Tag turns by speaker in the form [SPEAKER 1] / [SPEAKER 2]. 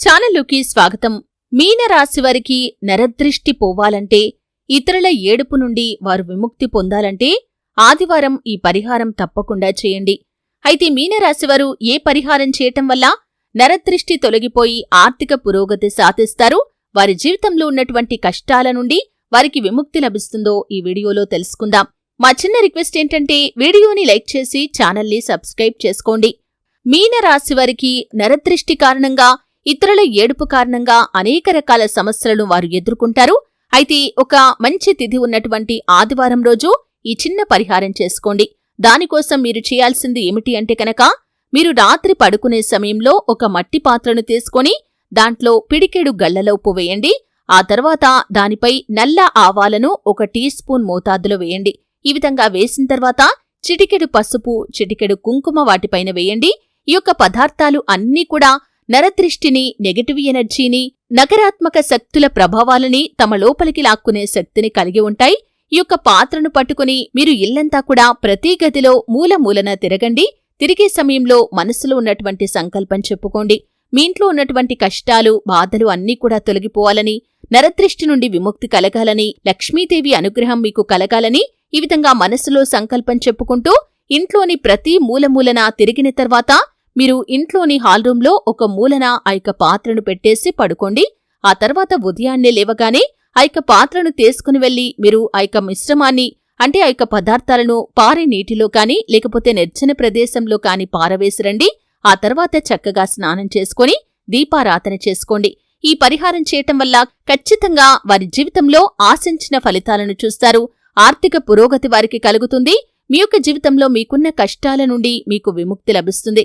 [SPEAKER 1] ఛానల్లోకి స్వాగతం. మీనరాశివారికి వారికి నరదృష్టి పోవాలంటే ఇతరుల ఏడుపు నుండి వారు విముక్తి పొందాలంటే ఆదివారం ఈ పరిహారం తప్పకుండా చేయండి. అయితే మీనరాశివారు ఏ పరిహారం చేయటం వల్ల నరదృష్టి తొలగిపోయి ఆర్థిక పురోగతి సాధిస్తారు? వారి జీవితంలో ఉన్నటువంటి కష్టాల నుండి వారికి విముక్తి లభిస్తుందో ఈ వీడియోలో తెలుసుకుందాం. మా చిన్న రిక్వెస్ట్ ఏంటంటే వీడియోని లైక్ చేసి ఛానల్ని సబ్స్క్రైబ్ చేసుకోండి. మీనరాశి వారికి నరదృష్టి కారణంగా ఇతరుల ఏడుపు కారణంగా అనేక రకాల సమస్యలను వారు ఎదుర్కొంటారు. అయితే ఒక మంచి తిథి ఉన్నటువంటి ఆదివారం రోజు ఈ చిన్న పరిహారం చేసుకోండి. దానికోసం మీరు చేయాల్సింది ఏమిటి అంటే కనుక మీరు రాత్రి పడుకునే సమయంలో ఒక మట్టి పాత్రను తీసుకొని దాంట్లో పిడికెడు గళ్ళలో ఉప్పు వేయండి. ఆ తర్వాత దానిపై నల్ల ఆవాలను ఒక టీ స్పూన్ మోతాదులో వేయండి. ఈ విధంగా వేసిన తర్వాత చిటికెడు పసుపు చిటికెడు కుంకుమ వాటిపైన వేయండి. ఈ యొక్క పదార్థాలు అన్నీ కూడా నరదృష్టిని నెగటివ్ ఎనర్జీని నకారాత్మక శక్తుల ప్రభావాలని తమ లోపలికి లాక్కునే శక్తిని కలిగి ఉంటాయి. ఈ యొక్క పాత్రను పట్టుకుని మీరు ఇల్లంతా కూడా ప్రతి గదిలో మూలమూలన తిరగండి. తిరిగే సమయంలో మనసులో ఉన్నటువంటి సంకల్పం చెప్పుకోండి. మీ ఇంట్లో ఉన్నటువంటి కష్టాలు బాధలు అన్నీ కూడా తొలగిపోవాలని నరదృష్టి నుండి విముక్తి కలగాలని లక్ష్మీదేవి అనుగ్రహం మీకు కలగాలని ఈ విధంగా మనసులో సంకల్పం చెప్పుకుంటూ ఇంట్లోని ప్రతి మూలమూలన తిరిగిన తర్వాత మీరు ఇంట్లోని హాల్ రూంలో ఒక మూలన ఆ యొక్క పాత్రను పెట్టేసి పడుకోండి. ఆ తర్వాత ఉదయాన్నే లేవగానే ఆ యొక్క పాత్రను తీసుకుని వెళ్ళి మీరు ఆ యొక్క మిశ్రమాన్ని అంటే ఆ యొక్క పదార్థాలను పారే నీటిలో కాని లేకపోతే నిర్జన ప్రదేశంలో కాని పారవేసిరండి ఆ తర్వాత చక్కగా స్నానం చేసుకొని దీపారాధన చేసుకోండి. ఈ పరిహారం చేయటం వల్ల ఖచ్చితంగా వారి జీవితంలో ఆశించిన ఫలితాలను చూస్తారు. ఆర్థిక పురోగతి వారికి కలుగుతుంది. మీ యొక్క జీవితంలో మీకున్న కష్టాల నుండి మీకు విముక్తి లభిస్తుంది.